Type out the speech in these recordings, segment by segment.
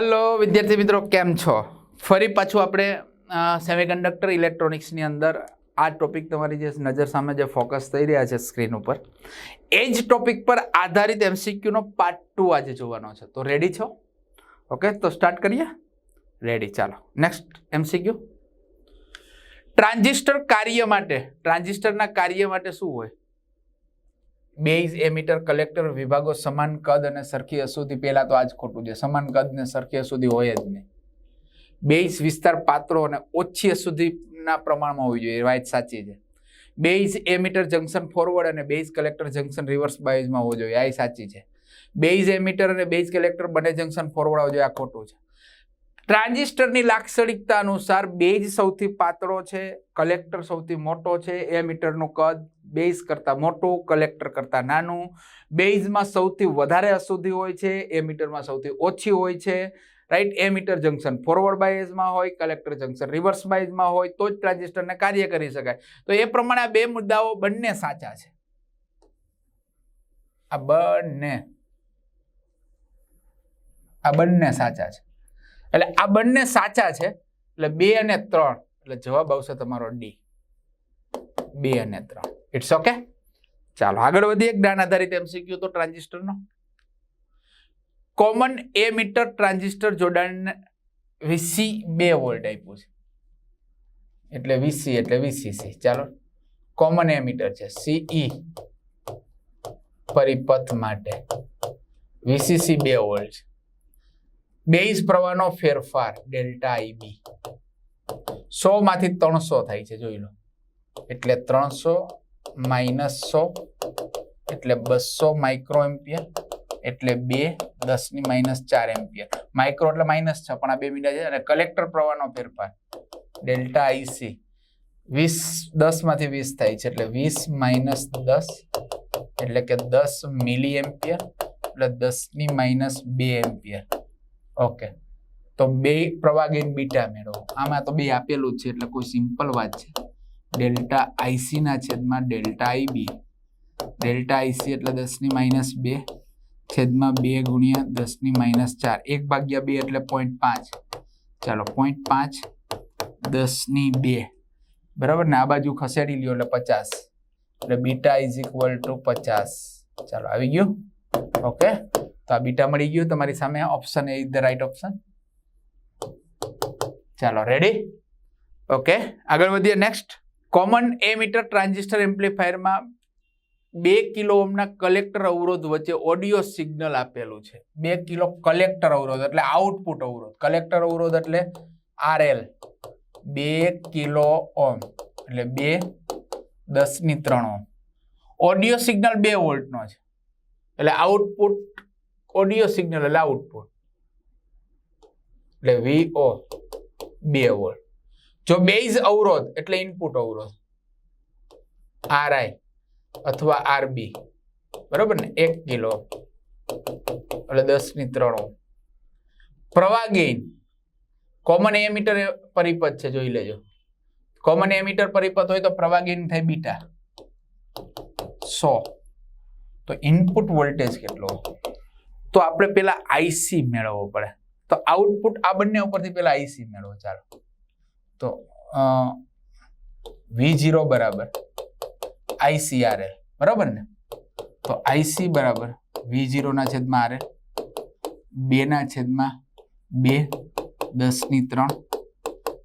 Hello, વિદ્યાર્થી મિત્રો, કેમ છો? ફરી પાછું આપણે સેમિકન્ડક્ટર ઇલેક્ટ્રોનિક્સની અંદર આ ટોપિક તમારી જે નજર સામે જે ફોકસ થઈ રહ્યા છે સ્ક્રીન ઉપર, એ જ ટોપિક પર આધારિત એમસીક્યુનો પાર્ટ ટુ આજે જોવાનો છે. તો રેડી છો? ઓકે તો સ્ટાર્ટ કરીએ? રેડી ચાલો. નેક્સ્ટ એમસીક્યુ ટ્રાન્ઝિસ્ટર કાર્ય માટે ટ્રાન્ઝિસ્ટરના કાર્ય માટે શું હોય? બેઝ એમીટર કલેક્ટર વિભાગો સમાન કદ અને સરખી અસુધી પહેલાં તો આજ ખોટું છે. સમાન કદ ને સરખી અસુધી હોય જ નહીં. બેઝ વિસ્તાર પાત્રો અને ઓછી અસુધીના પ્રમાણમાં હોવી જોઈએ, એ વાત સાચી છે. બેઝ એમીટર જંકશન ફોરવર્ડ અને બેઝ કલેક્ટર જંકશન રિવર્સ બાયઝમાં હોવો જોઈએ, આ સાચી છે. બેઝ એમીટર અને બેઝ કલેક્ટર બંને જંકશન ફોરવર્ડ હોવો જોઈએ, આ ખોટું છે. ટ્રાન્ઝિસ્ટરની લાક્ષણિકતા અનુસાર બેઝ સૌથી પાતળો છે, કલેક્ટર સૌથી મોટો છે એ મીટરનું કદ બેઝ કરતાં મોટું, કલેક્ટર કરતાં નાનું. બેઝમાં સૌથી વધારે અશુદ્ધિ હોય છે એ મીટરમાં સૌથી ઓછી હોય છે. Right? Emitter junction forward બાયઝમાં હોય, કલેક્ટર જંકશન રિવર્સ બાયઝમાં હોય, તો જ ટ્રાન્ઝિસ્ટરને કાર્ય કરી શકાય. તો એ પ્રમાણે આ બે મુદ્દાઓ બંને સાચા છે. આ બંને. આ બંને સાચા છે. એટલે આ બંને સાચા છે. એટલે બે અને ત્રણ. એટલે જવાબ આવશે તમારો ડી બે અને ત્રણ. ઇટ્સ ઓકે ચાલો, આગળ વધીએ. જ્ઞાન આધારિત એમસીક્યુ તો ટ્રાન્ઝિસ્ટરનો કોમન એ મીટર ટ્રાન્ઝિસ્ટર જોડાણ વીસી બે વોલ્ટ આપ્યું છે. એટલે વીસી એટલે વીસીસી ચાલો. કોમન એ મીટર છે. સીઈ પરિપથ માટે. વીસીસી બે વોલ્ટ છે. બેઝ પ્રવાહનો ફેરફાર, ડેલ્ટા આઈબી સો માંથી ત્રણસો થાય છે, જોઈ લો. એટલે ત્રણસો માઇનસ સો, એટલે બસો માઇક્રો એમ્પિયર, એટલે બે દસની માઇનસ ચાર એમ્પિયર. માઇક્રો એટલે માઇનસ છ, પણ આ બે મીટર છે. અને કલેક્ટર પ્રવાહનો ફેરફાર, ડેલ્ટા આઈસી વીસ, દસમાંથી વીસ થાય છે, એટલે વીસ માઇનસ દસ, એટલે કે દસ મિલી એમ્પિયર, એટલે દસની માઇનસ બે એમ્પિયર. ઓકે. તો બે પ્રવાહ ગેઇન બીટા મેળવો. આમાં તો બે આપેલું છે, એટલે કોઈ સિમ્પલ વાત છે. ડેલ્ટા આઈસી ના છેદમાં ડેલ્ટા આઈબી ડેલ્ટા આઈસી એટલે દસની માઇનસ બે, છેદમાં બે ગુણ્યા દસની માઇનસ ચાર. એક ભાગ્યા બે એટલે પોઈન્ટ પાંચ. ચાલો પોઈન્ટ પાંચ દસની બે. બરાબર ને? આ બાજુ ખસેડી લ્યો એટલે પચાસ. એટલે બીટા ઇઝ ઇક્વલ ટુ પચાસ. ચાલો, આવી ગયું? ઓકે? તો આ બીટા મળી ગયું. તમારી સામે option A the right option ચાલો રેડી ઓકે આગળ વધીએ. Next common emitter transistor એમ્પ્લીફાયરમાં બે કિલો ઓમના કલેક્ટર અવરોધ વચ્ચે ઓડિયો સિગ્નલ આપેલું છે. બે કિલો કલેક્ટર અવરોધ, એટલે આઉટપુટ અવરોધ. કલેક્ટર અવરોધ એટલે આરએલ બે કિલો ઓમ એટલે બે દસની ત્રણ ઓમ ઓડિયો સિગ્નલ બે વોલ્ટનો છે. એટલે આઉટપુટ ઓડિયો સિગ્નલ એટલે આઉટપુટ એટલે વીઓ બે વોલ્ટ જો બેઝ અવરોધ એટલે ઇનપુટ અવરોધ. આરઆઈ અથવા આરબી બરોબર ને? એક કિલો. એટલે દસની ત્રણ. પ્રવાહ ગેઇન કોમન એમીટર પરિપથ છે, જોઈ લેજો. કોમન એમીટર પરિપથ હોય તો પ્રવાહ ગેઇન થાય બીટા. સો. તો ઇનપુટ વોલ્ટેજ કેટલો? તો આપણે પેલા આઈસી મેળવવો પડે. તો આઉટપુટ આ બંને ઉપરથી પેલા આઈસી મેળવો, ચાલો. તો વી જીરો બરાબર આઈસીઆરએલ બરાબર ને? તો આઈસી બરાબર વી જીરોના છેદમાં આરએલ બેના છેદમાં બે દસની ત્રણ,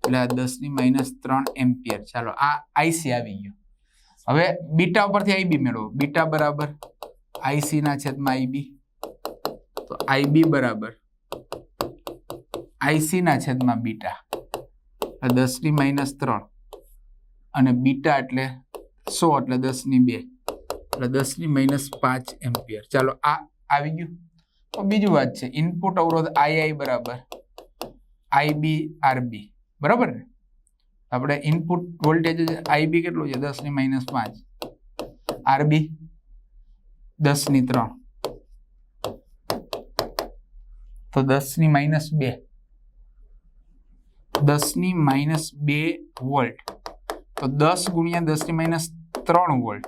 એટલે આ દસની માઇનસ ત્રણ એમ્પિયર. ચાલો, આ આઈસી આવી ગયો. હવે બીટા ઉપરથી આઈબી મેળવો. બીટા બરાબર આઈસી ના છેદમાં આઈબી તો આઈબી બરાબર. આઈસી ના છેદમાં બીટા. દસની માઇનસ ત્રણ. અને બીટા એટલે સો, એટલે દસની બે. એટલે દસની માઇનસ પાંચ એમ્પિયર. ચાલો આ આવી ગયું. તો બીજું વાત છે. ઇનપુટ અવરોધ આઈ આઈ બરાબર. આઈબી આરબી બરાબર ને? આપણે ઇનપુટ વોલ્ટેજ આઈબી કેટલું છે? દસની માઇનસ પાંચ. આરબી દસની ત્રણ. તો દસની માઇનસ બે. દસની માઇનસ બે વોલ્ટ તો દસ ગુણ્યા દસની માઇનસ ત્રણ વોલ્ટ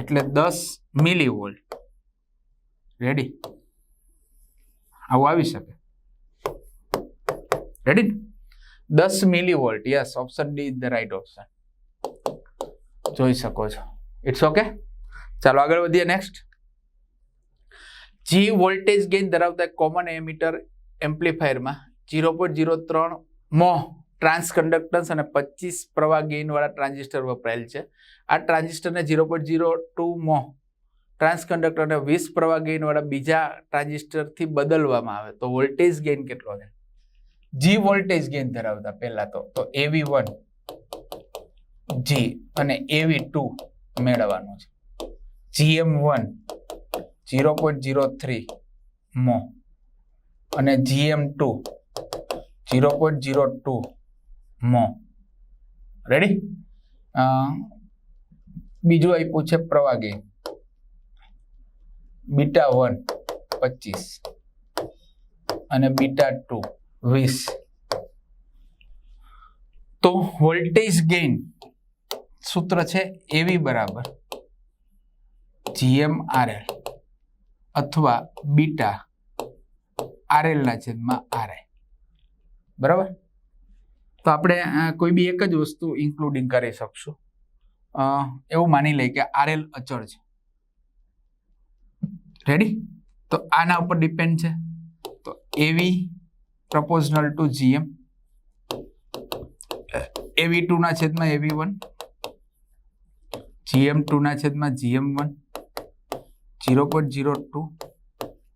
એટલે દસ મિલી વોલ્ટ રેડી આવું આવી શકે. રેડી દસ millivolt yes option D is the right option જોઈ શકો છો. ઇટ્સ ઓકે ચાલો આગળ વધીએ નેક્સ્ટ જી વોલ્ટેજ ગેઇન ધરાવતા કોમન એમીટર એમ્પ્લીફાયરમાં જીરો પોઈન્ટ ઝીરો ત્રણ મો ટ્રાન્સકન્ડક્ટન્સ અને પચીસ પ્રવાહ ગેઇનવાળા ટ્રાન્ઝિસ્ટર વપરાયેલ છે. આ ટ્રાન્ઝિસ્ટરને zero point zero two mho transconductor અને વીસ પ્રવાહ ગેઇનવાળા બીજા ટ્રાન્ઝિસ્ટરથી બદલવામાં આવે. તો વોલ્ટેજ ગેઇન કેટલો છે? જી વોલ્ટેજ ગેઇન ધરાવતા પહેલા તો તો એવી વન જી અને એવી ટુ મેળવવાનું છે. GM one zero point zero three mho. અને GM two zero point zero two mho. Ready બીજું આપ્યું છે પ્રવાગી બીટા વન પચીસ. અને બીટા ટુ વીસ. તો વોલ્ટેજ ગેઇન સૂત્ર છે એવી બરાબર. જીએમ આરએલ અથવા બીટા આરએલના છેદમાં આરઆઈ બરાબર? તો આપણે કોઈ બી એક જ વસ્તુ ઇન્ક્લુડિંગ કરી શકશું. એવું માની લઈએ કે આરએલ અચળ છે. રેડી તો આના ઉપર ડિપેન્ડ છે. તો એવી proportional to GM AV two ના છેદમાં એવી વન જીએમ ટુ ના છેદમાં GM one zero point zero two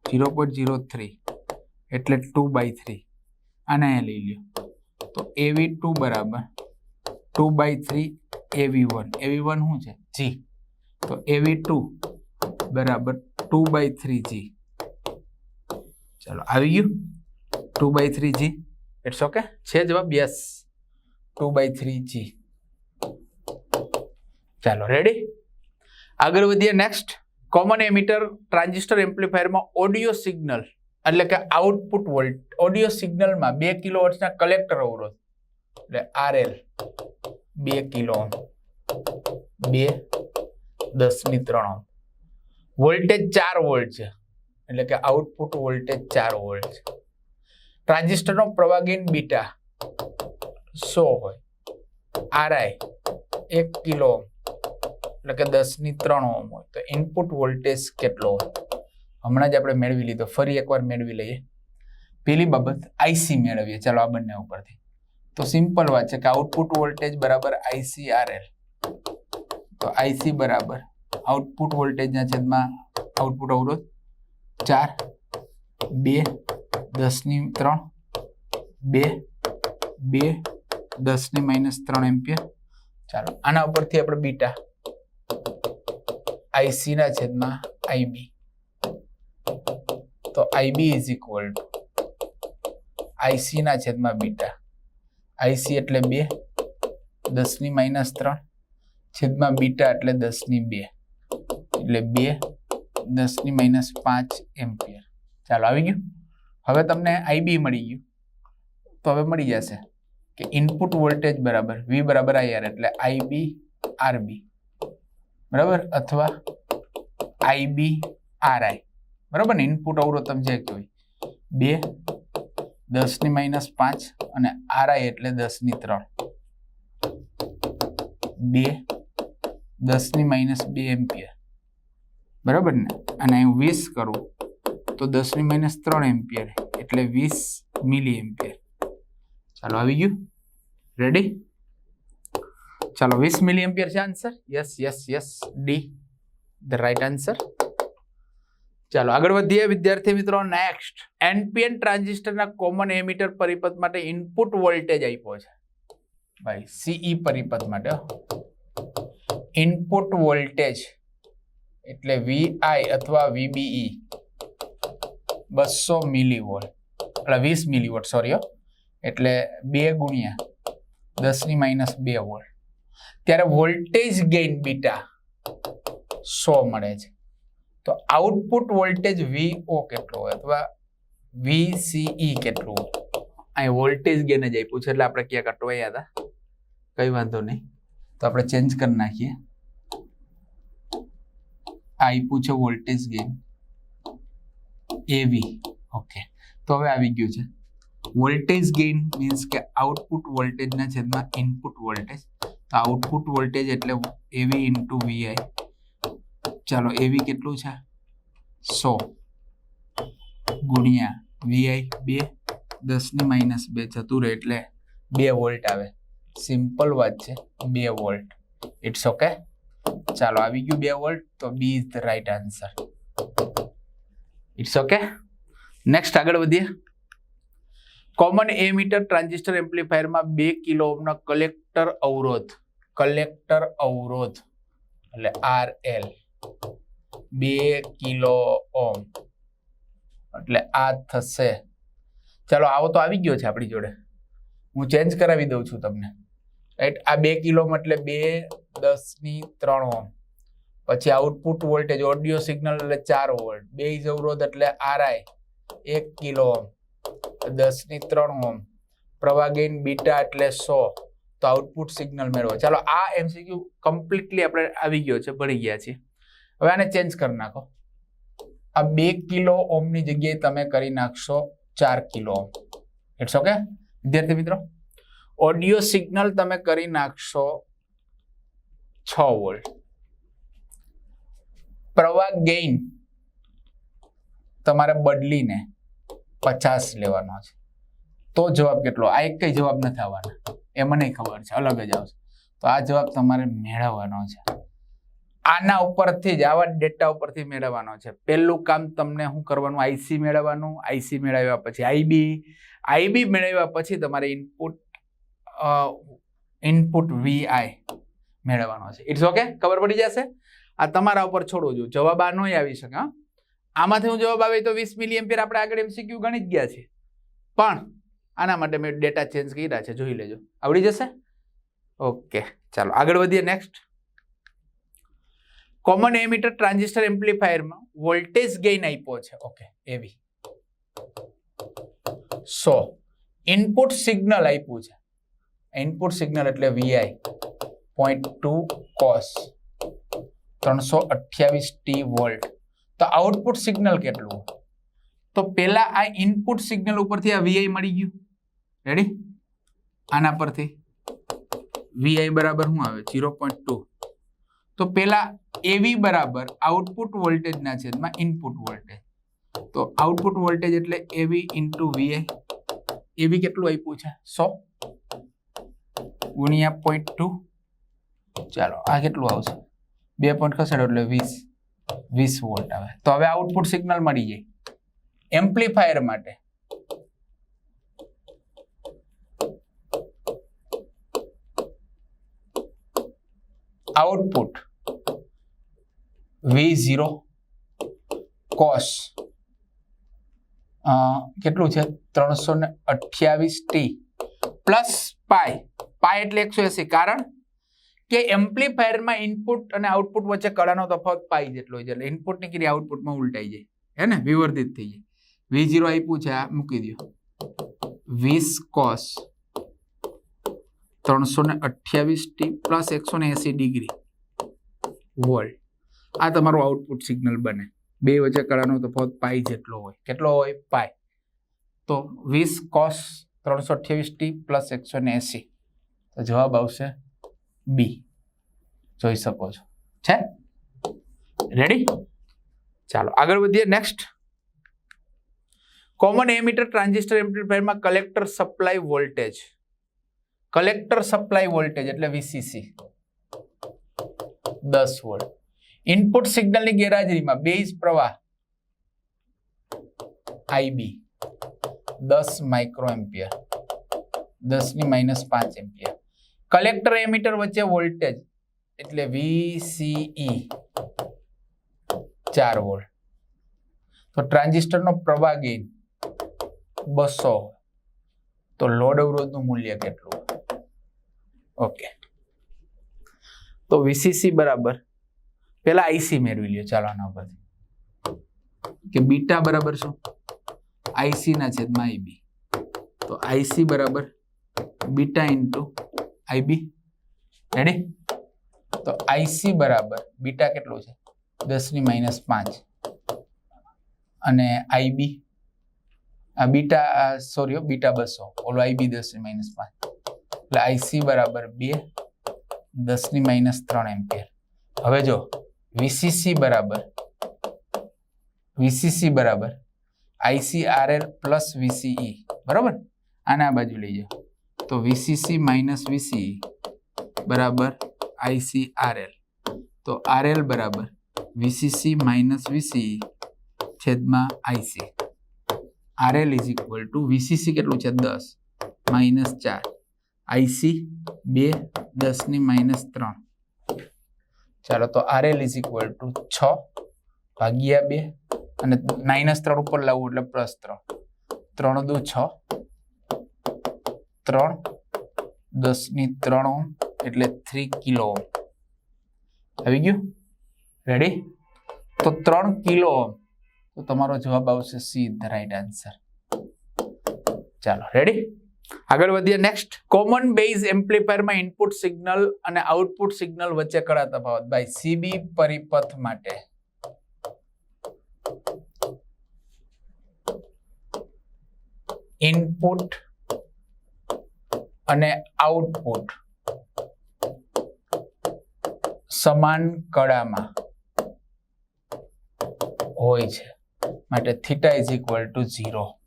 zero point zero three એટલે ટુ બાય થ્રી આને અહીંયા લઈ લ્યો. તો એવી ટુ બરાબર. Two by three AV one AV one શું છે? જી તો એવી ટુ બરાબર ટુ બાય થ્રી જી ચાલો, આવી ગયું? ટુ બાય થ્રી જી ઇટ્સ ઓકે છે જવાબ? યસ ટુ બાય થ્રી જી ચાલો રેડી આગળ વધીએ નેક્સ્ટ કોમન એમીટર ટ્રાન્ઝિસ્ટર એમ્પ્લીફાયરમાં ઓડિયો સિગ્નલ એટલે કે આઉટપુટ વોલ્ટ ઓડિયો સિગ્નલમાં બે કિલો વોટ્સના કલેક્ટર અવરોધ, એટલે આરએલ બે કિલો. બે દસની ત્રણ વોલ્ટેજ ચાર વોલ્ટ છે, એટલે કે આઉટપુટ વોલ્ટેજ ચાર વોલ્ટ છે ટ્રાન્ઝિસ્ટરનો પ્રવાગીન બીટા સો હોય આરઆઈ એક કિલો. એટલે કે દસની ત્રણ ઓમ હોય. તો ઇનપુટ વોલ્ટેજ કેટલો હોય? હમણાં જ આપણે મેળવી લીધો. ફરી એકવાર મેળવી લઈએ. પેલી બાબત આઈસી મેળવીએ. ચાલો આ બંને ઉપરથી. તો સિમ્પલ વાત છે કે આઉટપુટ વોલ્ટેજ બરાબર આઈસી આરએલ તો આઈસી બરાબર આઉટપુટ વોલ્ટેજના છેદમાં આઉટપુટ અવરોધ ચાર, બે દસની ત્રણ, બે બે દસની માઇનસ ત્રણ એમ્પિયર. ચાલો. આના ઉપરથી આપણે બીટા આઈસી ના છેદમાં આઈબી તો IB is equal to IC ના છેદમાં બીટા. આઈસી એટલે બે, દસની માઇનસ ત્રણ, છેદમાં બીટા એટલે દસની બે. એટલે બે, દસની માઇનસ પાંચ એમ્પિયર. ચાલો આવી ગયું. હવે તમને આઈબી મળી ગયું. તો હવે મળી જશે કે ઇનપુટ વોલ્ટેજ બરાબર વી બરાબર આઈઆર એટલે આઈબી આરબી બરાબર? અથવા આઈબી આરઆઈ બરાબર ને? ઇનપુટ અવરોધ તમે જે કહેવાય. બે, દસની માઇનસ પાંચ અને આરઆઈ એટલે દસની ત્રણ. બે, દસની માઇનસ બે એમ્પિયર. બરાબર ને? અને અહીં વીસ કરું તો દસની માઇનસ ત્રણ એમ્પિયર એટલે વીસ મિલી એમ્પિયર ચાલો આવી ગયું? રેડી ચાલો વીસ મિલી એમ્પિયર છે answer yes yes yes D the right answer ચાલો, આગળ વધીએ વિદ્યાર્થી મિત્રો નેક્સ્ટ એનપીએન ટ્રાન્ઝિસ્ટરના કોમન એમીટર પરિપથ માટે ઇનપુટ વોલ્ટેજ આપ્યો છે. ભાઈ સીઈ પરિપથ માટે ઇનપુટ વોલ્ટેજ એટલે વીઆઈ અથવા વીબીઈ બસો મિલી વોલ્ટ એટલે વીસ મિલી વોટ સોરી એટલે બે ગુણ્યા દસની માઇનસ બે વોલ્ટ ત્યારે વોલ્ટેજ ગેઇન બીટા સો મળે છે. તો આઉટપુટ વોલ્ટેજ વીઓ કેટલો હોય? અથવા વીસીઈ કેટલું હોય? અહીં વોલ્ટેજ ગેન જ આપ્યું છે, એટલે આપણે ક્યાંક કટવાયા હતા. કઈ વાંધો નહીં. તો આપણે ચેન્જ કરી નાખીએ. આપ્યું છે વોલ્ટેજ ગેન એવી ઓકે તો હવે આવી ગયું છે. વોલ્ટેજ ગેઇન મીન્સ કે આઉટપુટ વોલ્ટેજના છેદમાં ઇનપુટ વોલ્ટેજ તો આઉટપુટ વોલ્ટેજ એટલે એવી ઇન્ટુ વીઆઈ ચાલો, એવી કેટલું છે? સો ગુણ્યા વીઆઈ બે, દસની માઇનસ બે જતું રહે એટલે બે વોલ્ટ આવે. સિમ્પલ વાત છે, બે વોલ્ટ. ઇટ્સ ઓકે ચાલો, આવી ગયું બે વોલ્ટ, તો B is the right answer. It's okay next આગળ વધીએ. કોમન એ મીટર ટ્રાન્ઝિસ્ટર એમ્પ્લીફાયરમાં બે કિલો ઓમનો કલેક્ટર અવરોધ. કલેક્ટર અવરોધ. એટલે આર એલ બે કિલો ઓમ એટલે આ થશે. ચાલો, આવો તો આવી ગયો છે આપણી જોડે. હું ચેન્જ કરાવી દઉં છું તમને. રાઈટ આ બે કિલો એટલે બે, દસની ત્રણ ઓમ પછી આઉટપુટ વોલ્ટેજ ઓડિયો સિગ્નલ એટલે ચાર વોલ્ટ બે અવરોધ એટલે આરઆઈ એક કિલો ઓમ દસની ત્રણ ઓમ પ્રવાગેન બીટા એટલે સો. તો આઉટપુટ સિગ્નલ મેળવો. ચાલો, આ એમસીક્યુ કમ્પ્લીટલી આપણે આવી ગયો છે ભણી ગયા છીએ. હવે આને ચેન્જ કરી નાખો. આ બે કિલો ઓમની જગ્યાએ તમે કરી નાખશો ચાર કિલો ઓમ. ઇટ્સ ઓકે વિદ્યાર્થી મિત્રો ઓડિયો સિગ્નલ તમે કરી નાખશો છ વોલ્ટ પ્રવાહ ગેઇન તમારે બદલીને પચાસ લેવાનો છે. તો જવાબ કેટલો? આ એક જવાબ નથી આવવાના. એ મને ખબર છે, અલગ જ આવશે. તો આ જવાબ તમારે મેળવવાનો છે. આના ઉપરથી જ, આવા ડેટા ઉપરથી મેળવવાનો છે. પહેલું કામ તમને શું કરવાનું? આઈસી મેળવવાનું. આઈસી મેળવ્યા પછી આઈબી આઈબી મેળવ્યા પછી તમારે ઇનપુટ ઇનપુટ વીઆઈ મેળવવાનો છે. ઇટ્સ ઓકે ખબર પડી જશે? આ તમારા ઉપર છોડું છું જવાબ આ નહીં આવી શકે આમાંથી હું જવાબ આવે તો વીસ મિલિયમ પેર આપણે આગળ એમસીક્યુ ગણી જ ગયા છે પણ આના માટે મેં ડેટા ચેન્જ કર્યા છે. જોઈ લેજો. આવડી જશે? ઓકે ચાલો, આગળ વધીએ નેક્સ્ટ. કોમન એમિટર ટ્રાન્ઝિસ્ટર એમ્પ્લીફાયરમાં વોલ્ટેજ ગેઇન આપ્યો છે. ઓકે એવી સો ઇનપુટ સિગ્નલ આપ્યું છે. ઇનપુટ સિગ્નલ એટલે વીઆઈ પોઈન્ટ ટુ કોસ ત્રણસો અઠ્યાવીસ ટી વોલ્ટ તો આઉટપુટ સિગ્નલ કેટલું તો પેલા આ ઇનપુટ સિગ્નલ ઉપરથી આ વીઆઈ મળી ગયું. રેડી આના પરથી વીઆઈ બરાબર શું આવે? ઝીરો પોઈન્ટ ટુ તો પેલા એવી બરાબર આઉટપુટ વોલ્ટેજના છેદમાં ઇનપુટ વોલ્ટેજ તો આઉટપુટ વોલ્ટેજ એટલે એવી ઇન્ટુ વીઆઈ એવી કેટલું આપ્યું છે? સો ગુણ્યા પોઈન્ટ ટુ ચાલો, આ કેટલું આવશે? બે પોઈન્ટ ખસેડો એટલે વીસ વીસ વોલ્ટ આવે. તો હવે આઉટપુટ સિગ્નલ મળી જાય. એમ્પ્લીફાયર માટે આઉટપુટ વી ઝીરો કોસ કેટલું છે? ત્રણસો ને અઠ્યાવીસ ટી પ્લસ પાય પાય એટલે એકસો એસી. કારણ કે એમ્પ્લીફાયરમાં ઇનપુટ અને આઉટપુટ વચ્ચે કળાનો તફાવત પાઈ જેટલો હોય છે. એટલે ઇનપુટની ક્રિયા આઉટપુટમાં ઉલટાઈ જાય. હે ને? વિવર્ધિત થઈ જાય. વી ઝીરો આપ્યું છે. આ મૂકી દો વીસ કોસ ત્રણસો ને અઠ્યાવીસ ટી પ્લસ એકસો ને એસી ડિગ્રી વોલ્ટ આ તમારું આઉટપુટ સિગ્નલ બને. બે વચ્ચે કળાનો તફાવત પાઈ જેટલો હોય. કેટલો હોય? પાઈ તો વીસ કોસ ત્રણસો અઠ્યાવીસ ટી પ્લસ એકસો ને એસી. તો જવાબ આવશે બી જોઈ શકો છો. છે? રેડી ચાલો, આગળ વધીએ. નેક્સ્ટ કોમન એમીટર ટ્રાન્ઝિસ્ટર એમ્પ્લીફાયરમાં collector supply voltage collector supply voltage એટલે વીસીસી દસ વોલ્ટ. ઇનપુટ સિગ્નલની ગેરહાજરીમાં બેઝ પ્રવાહ આઈબી દસ માઇક્રો એમ્પિયર દસની માઇનસ પાંચ એમ્પિયર. કલેક્ટર એમીટર વચ્ચે વોલ્ટેજ એટલે વીસીઈ ચાર વોલ્ટ. તો ટ્રાન્ઝિસ્ટરનો પ્રવાહ ગેઇન બસો. તો લોડ અવરોધનું મૂલ્ય કેટલું? ઓકે. તો વીસીસી બરાબર. પેલા આઈસી મેળવી લ્યો, ચાલો આના ઉપરથી. કે બીટા બરાબર શું? આઈસી ના છેદમાં આઈબી તો આઈસી બરાબર બીટા ઇન્ટુ આઈબી રેડી તો આઈસી બરાબર બીટા કેટલું છે? દસની માઇનસ પાંચ. અને આઈબી બીટા સોરી બીટા બસો. ઓલો આઈબી દસની માઇનસ પાંચ. એટલે આઈસી બરાબર બે દસની માઇનસ ત્રણ એમ્પિયર હવે જો વીસીસી બરાબર વીસીસી બરાબર આઈસી આરએલ પ્લસ વીસીઈ બરાબર? આને આ બાજુ લઈ જાઓ. તો વીસીસી માઇનસ વીસીઈ બરાબર આઈસી આરએલ તો આરએલ બરાબર વીસીસી માઇનસ વીસીઈ છેદમાં IC RL is equal to VCC કેટલું છે? દસ માઇનસ ચાર. આઈસી બે દસની માઇનસ ત્રણ. ચાલો તો આરએલ ઇઝ ઇક્વલ ટુ છ ભાગ્યા બે અને માઇનસ ત્રણ ઉપર લાવવું એટલે પ્લસ ત્રણ. ત્રણ દુ છ. ત્રણ દસની ત્રણ ઓમ એટલે થ્રી કિલો ઓમ આવી ગયું? રેડી તો ત્રણ કિલો ઓમ તો તમારો જવાબ આવશે સી ધ રાઈટ આન્સર ચાલો રેડી આગળ વધીએ. નેક્સ્ટ કોમન બેઝ એમ્પ્લીફાયરમાં ઇનપુટ સિગ્નલ અને આઉટપુટ સિગ્નલ વચ્ચે કડા તફાવત. ભાઈ સીબી પરિપથ માટે. ઇનપુટ અને આઉટપુટ સમાન કળામાં હોય છે. માટે theta is equal to zero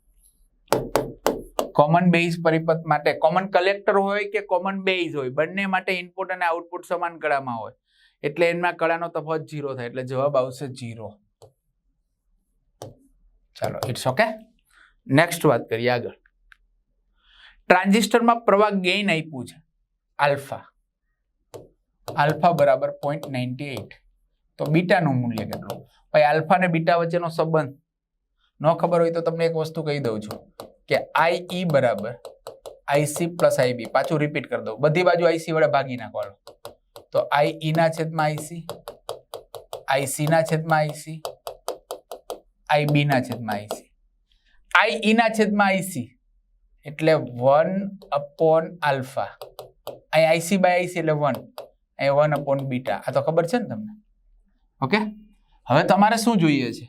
common base પરિપથ માટે કોમન કલેક્ટર હોય કે કોમન બેઝ હોય, બંને માટે ઇનપુટ અને આઉટપુટ સમાન કળામાં હોય. એટલે એમના કળાનો તફાવત ઝીરો થાય, એટલે જવાબ આવશે ઝીરો ચાલો ઇટ્સ ઓકે નેક્સ્ટ વાત કરીએ આગળ. ટ્રાન્ઝિસ્ટરમાં પ્રવાહ ગેઇન આપ્યું છે, આલ્ફા. આલ્ફા બરાબર પોઈન્ટ નાઇન્ટી એટ તો બીટાનું મૂલ્ય કેટલું? ભાઈ, આલ્ફા અને બીટા વચ્ચેનો સંબંધ. ન ખબર હોય તો તમને એક વસ્તુ કહી દઉં છું. કે આઈ ઈ બરાબર. આઈસી પ્લસ આઈબી પાછું રિપીટ કરી દઉં. બધી બાજુ આઈસી વડે ભાગી નાખવાનું. તો આઈ ઈ ના છેદમાં આઈસી આઈસી ના છેદમાં આઈસી આઈબી ના છેદમાં આઈસી આઈ ઈ ના છેદમાં આઈસી એટલે વન અપોન આલ્ફા અહીં આઈસી બાય આઈસી એટલે વન અહીં વન અપોન બીટા આ તો ખબર છે ને તમને? ઓકે હવે તમારે શું જોઈએ છે?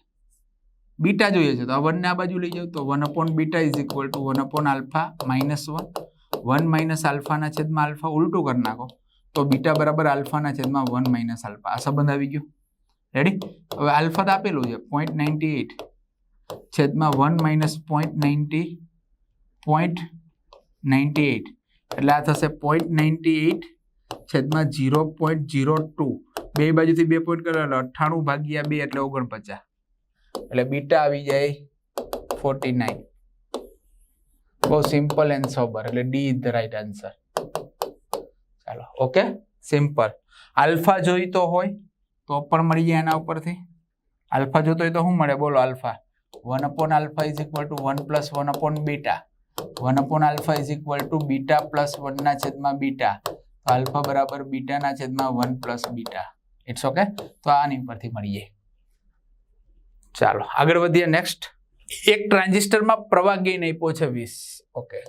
બીટા જોઈએ છે. તો આ વનને આ બાજુ લઈ જાઓ તો one upon beta is equal to one upon alpha minus one one minus આલ્ફાના છેદમાં આલ્ફા ઉલટું કરી નાખો. તો બીટા બરાબર આલ્ફાના છેદમાં વન માઇનસ આલ્ફા. આ સંબંધ આવી ગયો. રેડી હવે આલ્ફા તો આપેલું છે. પોઈન્ટ નાઇન્ટી એટ છેદમાં one minus point ninety point ninety eight એટલે આ થશે પોઈન્ટ નાઇન્ટી એટ છેદમાં જીરો પોઈન્ટ જીરો ટુ બે બાજુથી બે પોઈન્ટ કરેલો અઠ્ઠાણું ભાગ્યા બે એટલે ઓગણપચાસ. એટલે બીટા આવી જાય ફોર્ટી નાઇન બહુ સિમ્પલ એન્ડ સોબર એટલે D is the right answer ચાલો ઓકે સિમ્પલ આલ્ફા જોઈતો હોય તો પણ મળી જાય એના ઉપરથી. આલ્ફા જોતો હોય તો શું મળે? બોલો alpha one upon alpha is equal to one plus one upon beta one upon alpha is equal to beta plus વનના છેદમાં બીટા તો આલ્ફા બરાબર બીટાના છેદમાં one plus beta it's okay તો આની પરથી મળીએ. ચાલો, આગળ વધીએ નેક્સ્ટ એક ટ્રાન્ઝિસ્ટરમાં પ્રવાહ ગેઇન આપ્યો છે વીસ. ઓકે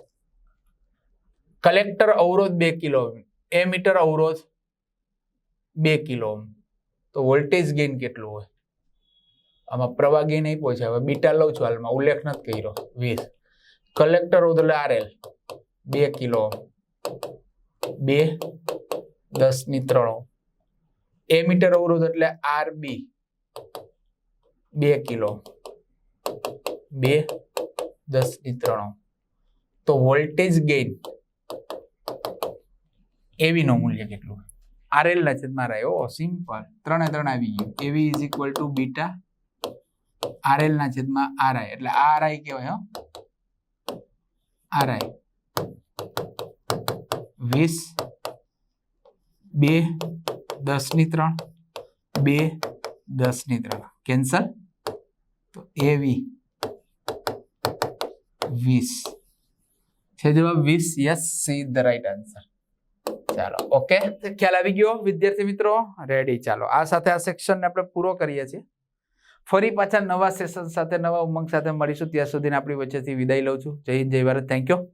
કલેક્ટર અવરોધ બે કિલો એ મીટર અવરોધ બે કિલો તો વોલ્ટેજ ગેઇન કેટલું હોય? આમાં પ્રવાહ ગેઇન આપ્યો છે. હવે બીટા લઉં છું હાલમાં. ઉલ્લેખ નથી કર્યો. વીસ. કલેક્ટર એટલે આરએલ બે કિલો બે, દસની ત્રણ એ મીટર અવરોધ એટલે આર બી કિલો. બે દસની ત્રણ તો વોલ્ટેજ ગેઇન એવી નું મૂલ્ય કેટલું? આરએલ ના છેદમાં રહ્યો સિમ્પલ. ત્રણે ત્રણ આવી ગયું. AV is equal to beta RL ના છેદમાં આરઆઈ એટલે આરઆઈ કહેવાય આરઆઈ વીસ, બે દસની ત્રણ બે દસની ત્રણ કેન્સલ? એવી. વીસ. છે જવાબ વીસ? Yes C the right answer ચાલો ઓકે ખ્યાલ આવી ગયો, વિદ્યાર્થી મિત્રો? રેડી ચાલો. આ સાથે આ સેક્શનને આપણે પૂરો કરીએ છીએ. ફરી પાછા નવા સેશન સાથે, નવા ઉમંગ સાથે મળીશું. ત્યાં સુધી આપણી વચ્ચેથી વિદાય લઉં છું. જય હિન્દ, જય ભારત. Thank you